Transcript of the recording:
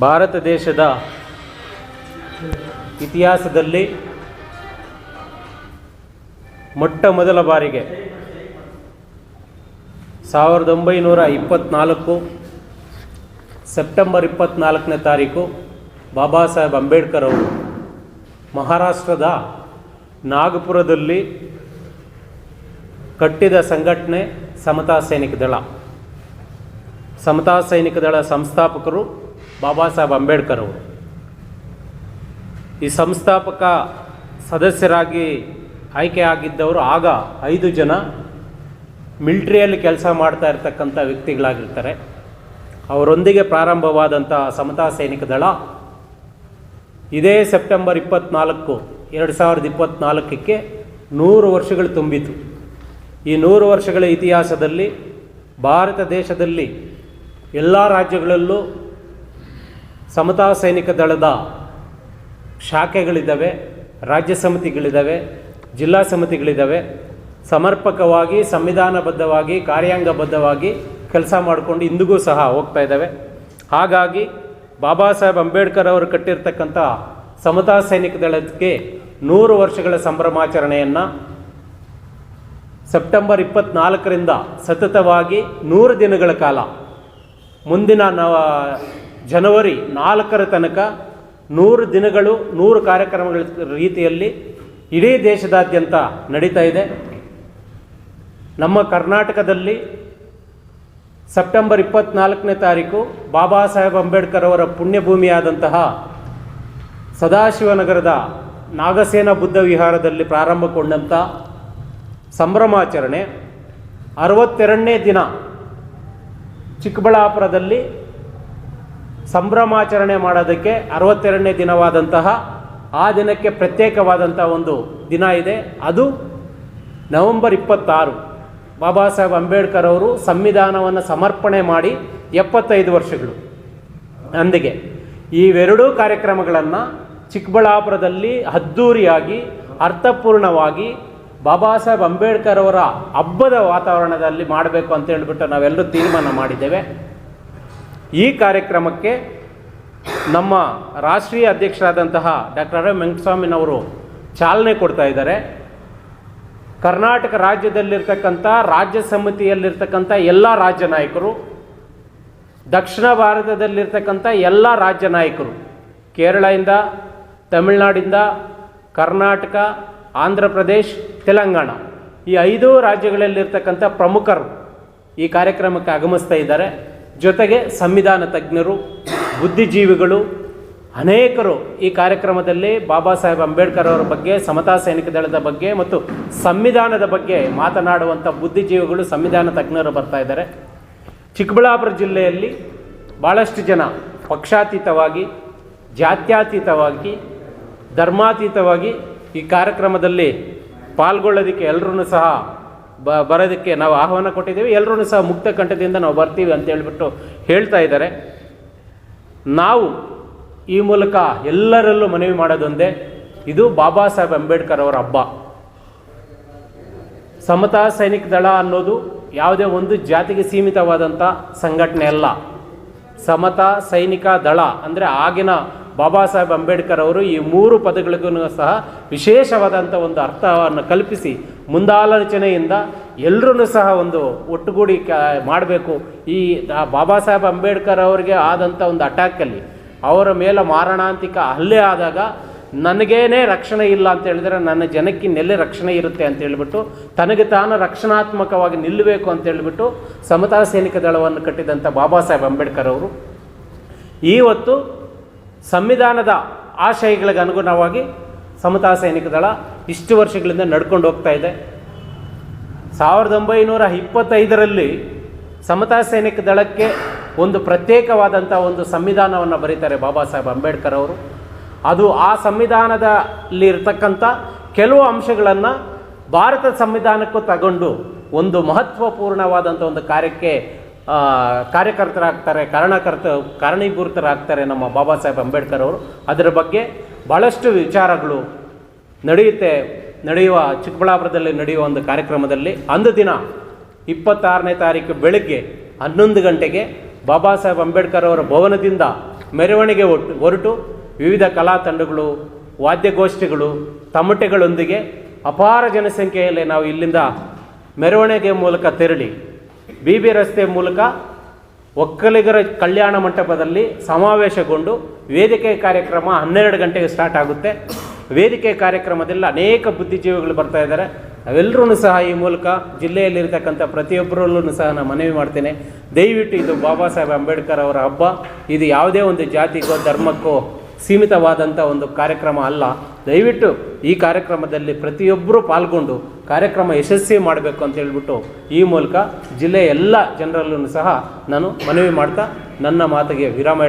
ಭಾರತ ದೇಶದ ಇತಿಹಾಸದಲ್ಲಿ ಮೊಟ್ಟ ಮೊದಲ ಬಾರಿಗೆ ಸಾವಿರದ ಒಂಬೈನೂರ ಇಪ್ಪತ್ತ್ನಾಲ್ಕು ಸೆಪ್ಟೆಂಬರ್ ಇಪ್ಪತ್ತ್ನಾಲ್ಕನೇ ತಾರೀಕು ಬಾಬಾ ಸಾಹೇಬ್ ಅಂಬೇಡ್ಕರ್ ಅವರು ಮಹಾರಾಷ್ಟ್ರದ ನಾಗಪುರದಲ್ಲಿ ಕಟ್ಟಿದ ಸಂಘಟನೆ ಸಮತಾ ಸೈನಿಕ ದಳ. ಸಮತಾ ಸೈನಿಕ ದಳ ಸಂಸ್ಥಾಪಕರು ಬಾಬಾ ಸಾಹೇಬ್ ಅಂಬೇಡ್ಕರ್ ಅವರು. ಈ ಸಂಸ್ಥಾಪಕ ಸದಸ್ಯರಾಗಿ ಆಯ್ಕೆ ಆಗಿದ್ದವರು ಆಗ ಐದು ಜನ ಮಿಲ್ಟ್ರಿಯಲ್ಲಿ ಕೆಲಸ ಮಾಡ್ತಾ ಇರ್ತಕ್ಕಂಥ ವ್ಯಕ್ತಿಗಳಾಗಿರ್ತಾರೆ. ಅವರೊಂದಿಗೆ ಪ್ರಾರಂಭವಾದಂಥ ಸಮತಾ ಸೈನಿಕ ದಳ ಇದೇ ಸೆಪ್ಟೆಂಬರ್ ಇಪ್ಪತ್ತ್ನಾಲ್ಕು ಎರಡು ಸಾವಿರದ ಇಪ್ಪತ್ತ್ನಾಲ್ಕಕ್ಕೆ ನೂರು ವರ್ಷಗಳು ತುಂಬಿತು. ಈ ನೂರು ವರ್ಷಗಳ ಇತಿಹಾಸದಲ್ಲಿ ಭಾರತ ದೇಶದಲ್ಲಿ ಎಲ್ಲ ರಾಜ್ಯಗಳಲ್ಲೂ ಸಮತಾ ಸೈನಿಕ ದಳದ ಶಾಖೆಗಳಿದ್ದಾವೆ, ರಾಜ್ಯ ಸಮಿತಿಗಳಿದ್ದಾವೆ, ಜಿಲ್ಲಾ ಸಮಿತಿಗಳಿದ್ದಾವೆ. ಸಮರ್ಪಕವಾಗಿ, ಸಂವಿಧಾನಬದ್ಧವಾಗಿ, ಕಾರ್ಯಾಂಗಬದ್ಧವಾಗಿ ಕೆಲಸ ಮಾಡಿಕೊಂಡು ಇಂದಿಗೂ ಸಹ ಹೋಗ್ತಾ ಇದ್ದಾವೆ. ಹಾಗಾಗಿ ಬಾಬಾ ಸಾಹೇಬ್ ಅಂಬೇಡ್ಕರ್ ಅವರು ಕಟ್ಟಿರ್ತಕ್ಕಂಥ ಸಮತಾ ಸೈನಿಕ ದಳಕ್ಕೆ ನೂರು ವರ್ಷಗಳ ಸಂಭ್ರಮಾಚರಣೆಯನ್ನು ಸೆಪ್ಟೆಂಬರ್ ಇಪ್ಪತ್ನಾಲ್ಕರಿಂದ ಸತತವಾಗಿ ನೂರು ದಿನಗಳ ಕಾಲ. ಮುಂದಿನ ನವ ಜನವರಿ ನಾಲ್ಕರ ತನಕ ನೂರು ದಿನಗಳು, ನೂರು ಕಾರ್ಯಕ್ರಮಗಳ ರೀತಿಯಲ್ಲಿ ಇಡೀ ದೇಶದಾದ್ಯಂತ ನಡೀತಾ ಇದೆ. ನಮ್ಮ ಕರ್ನಾಟಕದಲ್ಲಿ ಸೆಪ್ಟೆಂಬರ್ ಇಪ್ಪತ್ನಾಲ್ಕನೇ ತಾರೀಕು ಬಾಬಾ ಸಾಹೇಬ್ ಅಂಬೇಡ್ಕರ್ ಅವರ ಪುಣ್ಯಭೂಮಿಯಾದಂತಹ ಸದಾಶಿವನಗರದ ನಾಗಸೇನ ಬುದ್ಧ ವಿಹಾರದಲ್ಲಿ ಪ್ರಾರಂಭಗೊಂಡಂಥ ಸಂಭ್ರಮಾಚರಣೆ. ಅರವತ್ತೆರಡನೇ ದಿನ ಚಿಕ್ಕಬಳ್ಳಾಪುರದಲ್ಲಿ ಸಂಭ್ರಮಾಚರಣೆ ಮಾಡೋದಕ್ಕೆ ಅರವತ್ತೆರಡನೇ ದಿನವಾದಂತಹ ಆ ದಿನಕ್ಕೆ ಪ್ರತ್ಯೇಕವಾದಂಥ ಒಂದು ದಿನ ಇದೆ. ಅದು ನವೆಂಬರ್ ಇಪ್ಪತ್ತಾರು. ಬಾಬಾ ಸಾಹೇಬ್ ಅಂಬೇಡ್ಕರ್ ಅವರು ಸಂವಿಧಾನವನ್ನು ಸಮರ್ಪಣೆ ಮಾಡಿ ಎಪ್ಪತ್ತೈದು ವರ್ಷಗಳು. ಅಂದಿಗೆ ಇವೆರಡೂ ಕಾರ್ಯಕ್ರಮಗಳನ್ನು ಚಿಕ್ಕಬಳ್ಳಾಪುರದಲ್ಲಿ ಅದ್ಧೂರಿಯಾಗಿ ಅರ್ಥಪೂರ್ಣವಾಗಿ ಬಾಬಾ ಸಾಹೇಬ್ ಅಂಬೇಡ್ಕರ್ ಅವರ ಹಬ್ಬದ ವಾತಾವರಣದಲ್ಲಿ ಮಾಡಬೇಕು ಅಂತ ಹೇಳಿಬಿಟ್ಟು ನಾವೆಲ್ಲರೂ ತೀರ್ಮಾನ ಮಾಡಿದ್ದೇವೆ. ಈ ಕಾರ್ಯಕ್ರಮಕ್ಕೆ ನಮ್ಮ ರಾಷ್ಟ್ರೀಯ ಅಧ್ಯಕ್ಷರಾದಂತಹ ಡಾಕ್ಟರ್ ಎಂ ವೆಂಕಟಸ್ವಾಮಿನವರು ಚಾಲನೆ ಕೊಡ್ತಾ ಇದ್ದಾರೆ. ಕರ್ನಾಟಕ ರಾಜ್ಯದಲ್ಲಿರ್ತಕ್ಕಂಥ, ರಾಜ್ಯ ಸಮಿತಿಯಲ್ಲಿರ್ತಕ್ಕಂಥ ಎಲ್ಲ ರಾಜ್ಯ ನಾಯಕರು, ದಕ್ಷಿಣ ಭಾರತದಲ್ಲಿರ್ತಕ್ಕಂಥ ಎಲ್ಲ ರಾಜ್ಯ ನಾಯಕರು, ಕೇರಳದಿಂದ, ತಮಿಳುನಾಡಿಂದ, ಕರ್ನಾಟಕ, ಆಂಧ್ರ ಪ್ರದೇಶ್, ತೆಲಂಗಾಣ, ಈ ಐದು ರಾಜ್ಯಗಳಲ್ಲಿರ್ತಕ್ಕಂಥ ಪ್ರಮುಖರು ಈ ಕಾರ್ಯಕ್ರಮಕ್ಕೆ ಆಗಮಿಸ್ತಾ ಇದ್ದಾರೆ. ಜೊತೆಗೆ ಸಂವಿಧಾನ ತಜ್ಞರು, ಬುದ್ಧಿಜೀವಿಗಳು, ಅನೇಕರು ಈ ಕಾರ್ಯಕ್ರಮದಲ್ಲಿ ಬಾಬಾ ಸಾಹೇಬ್ ಅಂಬೇಡ್ಕರ್ ಅವರ ಬಗ್ಗೆ, ಸಮತಾ ಸೈನಿಕ ದಳದ ಬಗ್ಗೆ ಮತ್ತು ಸಂವಿಧಾನದ ಬಗ್ಗೆ ಮಾತನಾಡುವಂಥ ಬುದ್ಧಿಜೀವಿಗಳು, ಸಂವಿಧಾನ ತಜ್ಞರು ಬರ್ತಾ ಇದ್ದಾರೆ. ಚಿಕ್ಕಬಳ್ಳಾಪುರ ಜಿಲ್ಲೆಯಲ್ಲಿ ಭಾಳಷ್ಟು ಜನ ಪಕ್ಷಾತೀತವಾಗಿ, ಜಾತ್ಯಾತೀತವಾಗಿ, ಧರ್ಮಾತೀತವಾಗಿ ಈ ಕಾರ್ಯಕ್ರಮದಲ್ಲಿ ಪಾಲ್ಗೊಳ್ಳೋದಕ್ಕೆ ಎಲ್ಲರೂ ಸಹ ಬ ಬರೋದಕ್ಕೆ ನಾವು ಆಹ್ವಾನ ಕೊಟ್ಟಿದ್ದೀವಿ. ಎಲ್ಲರೂ ಸಹ ಮುಕ್ತ ಕಂಠದಿಂದ ನಾವು ಬರ್ತೀವಿ ಅಂತ ಹೇಳಿಬಿಟ್ಟು ಹೇಳ್ತಾ ಇದ್ದಾರೆ. ನಾವು ಈ ಮೂಲಕ ಎಲ್ಲರಲ್ಲೂ ಮನವಿ ಮಾಡೋದೊಂದೇ, ಇದು ಬಾಬಾ ಸಾಹೇಬ್ ಅಂಬೇಡ್ಕರ್ ಅವರ ಹಬ್ಬ. ಸಮತಾ ಸೈನಿಕ ದಳ ಅನ್ನೋದು ಯಾವುದೇ ಒಂದು ಜಾತಿಗೆ ಸೀಮಿತವಾದಂಥ ಸಂಘಟನೆ ಅಲ್ಲ. ಸಮತಾ ಸೈನಿಕ ದಳ ಅಂದರೆ ಆಗಿನ ಬಾಬಾ ಸಾಹೇಬ್ ಅಂಬೇಡ್ಕರ್ ಅವರು ಈ ಮೂರು ಪದಗಳಿಗೂ ಸಹ ವಿಶೇಷವಾದಂಥ ಒಂದು ಅರ್ಥವನ್ನು ಕಲ್ಪಿಸಿ ಮುಂದಾಲೋಚನೆಯಿಂದ ಎಲ್ಲರೂ ಸಹ ಒಂದು ಒಟ್ಟುಗೂಡಿ ಕ ಮಾಡಬೇಕು. ಈ ಬಾಬಾ ಸಾಹೇಬ್ ಅಂಬೇಡ್ಕರ್ ಅವರಿಗೆ ಆದಂಥ ಒಂದು ಅಟ್ಯಾಕಲ್ಲಿ ಅವರ ಮೇಲೆ ಮಾರಣಾಂತಿಕ ಹಲ್ಲೆ ಆದಾಗ ನನಗೇನೇ ರಕ್ಷಣೆ ಇಲ್ಲ ಅಂತ ಹೇಳಿದ್ರೆ ನನ್ನ ಜನಕ್ಕೆ ನೆಲೆ ರಕ್ಷಣೆ ಇರುತ್ತೆ ಅಂತ ಹೇಳಿಬಿಟ್ಟು ತನಗೆ ತಾನು ರಕ್ಷಣಾತ್ಮಕವಾಗಿ ನಿಲ್ಲಬೇಕು ಅಂತ ಹೇಳಿಬಿಟ್ಟು ಸಮತಾ ಸೈನಿಕ ದಳವನ್ನು ಕಟ್ಟಿದಂಥ ಬಾಬಾ ಸಾಹೇಬ್ ಅಂಬೇಡ್ಕರ್ ಅವರು ಇವತ್ತು ಸಂವಿಧಾನದ ಆಶಯಗಳಿಗೆ ಅನುಗುಣವಾಗಿ ಸಮತಾ ಸೈನಿಕ ದಳ ಇಷ್ಟು ವರ್ಷಗಳಿಂದ ನಡ್ಕೊಂಡು ಹೋಗ್ತಾ ಇದೆ. ಸಾವಿರದ ಒಂಬೈನೂರ ಇಪ್ಪತ್ತೈದರಲ್ಲಿ ಸಮತಾ ಸೈನಿಕ ದಳಕ್ಕೆ ಒಂದು ಪ್ರತ್ಯೇಕವಾದಂಥ ಒಂದು ಸಂವಿಧಾನವನ್ನು ಬರೀತಾರೆ ಬಾಬಾ ಸಾಹೇಬ್ ಅಂಬೇಡ್ಕರ್ ಅವರು. ಅದು ಆ ಸಂವಿಧಾನದಲ್ಲಿ ಇರತಕ್ಕಂಥ ಕೆಲವು ಅಂಶಗಳನ್ನು ಭಾರತ ಸಂವಿಧಾನಕ್ಕೂ ತಗೊಂಡು ಒಂದು ಮಹತ್ವಪೂರ್ಣವಾದಂಥ ಒಂದು ಕಾರ್ಯಕ್ಕೆ ಕಾರ್ಯಕರ್ತರಾಗ್ತಾರೆ, ಕಾರಣಕರ್ತ, ಕಾರಣೀಭೂತರಾಗ್ತಾರೆ ನಮ್ಮ ಬಾಬಾ ಸಾಹೇಬ್ ಅಂಬೇಡ್ಕರ್ ಅವರು. ಅದರ ಬಗ್ಗೆ ಭಾಳಷ್ಟು ವಿಚಾರಗಳು ನಡೆಯುತ್ತೆ, ನಡೆಯುವ ಚಿಕ್ಕಬಳ್ಳಾಪುರದಲ್ಲಿ ನಡೆಯುವ ಒಂದು ಕಾರ್ಯಕ್ರಮದಲ್ಲಿ. ಅಂದು ದಿನ ಇಪ್ಪತ್ತಾರನೇ ತಾರೀಕು ಬೆಳಗ್ಗೆ ಹನ್ನೊಂದು ಗಂಟೆಗೆ ಬಾಬಾ ಸಾಹೇಬ್ ಅಂಬೇಡ್ಕರ್ ಅವರ ಭವನದಿಂದ ಮೆರವಣಿಗೆ ಒಟ್ಟು, ಹೊರಟು ವಿವಿಧ ಕಲಾ ತಂಡಗಳು, ವಾದ್ಯಗೋಷ್ಠಿಗಳು, ತಮಟೆಗಳೊಂದಿಗೆ ಅಪಾರ ಜನಸಂಖ್ಯೆಯಲ್ಲಿ ನಾವು ಇಲ್ಲಿಂದ ಮೆರವಣಿಗೆ ಮೂಲಕ ತೆರಳಿ ಬಿ ಬಿ ರಸ್ತೆ ಮೂಲಕ ಒಕ್ಕಲಿಗರ ಕಲ್ಯಾಣ ಮಂಟಪದಲ್ಲಿ ಸಮಾವೇಶಗೊಂಡು ವೇದಿಕೆ ಕಾರ್ಯಕ್ರಮ ಹನ್ನೆರಡು ಗಂಟೆಗೆ ಸ್ಟಾರ್ಟ್ ಆಗುತ್ತೆ. ವೇದಿಕೆ ಕಾರ್ಯಕ್ರಮದಲ್ಲಿ ಅನೇಕ ಬುದ್ಧಿಜೀವಿಗಳು ಬರ್ತಾ ಇದ್ದಾರೆ. ಅವೆಲ್ಲರೂ ಸಹ ಈ ಮೂಲಕ ಜಿಲ್ಲೆಯಲ್ಲಿರ್ತಕ್ಕಂಥ ಪ್ರತಿಯೊಬ್ಬರಲ್ಲೂ ಸಹ ನಾನು ಮನವಿ ಮಾಡ್ತೇನೆ. ದಯವಿಟ್ಟು ಇದು ಬಾಬಾ ಸಾಹೇಬ್ ಅಂಬೇಡ್ಕರ್ ಅವರ ಹಬ್ಬ. ಇದು ಯಾವುದೇ ಒಂದು ಜಾತಿಗೋ ಧರ್ಮಕ್ಕೋ ಸೀಮಿತವಾದಂಥ ಒಂದು ಕಾರ್ಯಕ್ರಮ ಅಲ್ಲ. ದಯವಿಟ್ಟು ಈ ಕಾರ್ಯಕ್ರಮದಲ್ಲಿ ಪ್ರತಿಯೊಬ್ಬರೂ ಪಾಲ್ಗೊಂಡು ಕಾರ್ಯಕ್ರಮ ಯಶಸ್ವಿ ಮಾಡಬೇಕು ಅಂತ ಹೇಳಿಬಿಟ್ಟು ಈ ಮೂಲಕ ಜಿಲ್ಲೆಯ ಎಲ್ಲ ಜನರಲ್ಲೂ ಸಹ ನಾನು ಮನವಿ ಮಾಡ್ತಾ ನನ್ನ ಮಾತಿಗೆ ವಿರಾಮ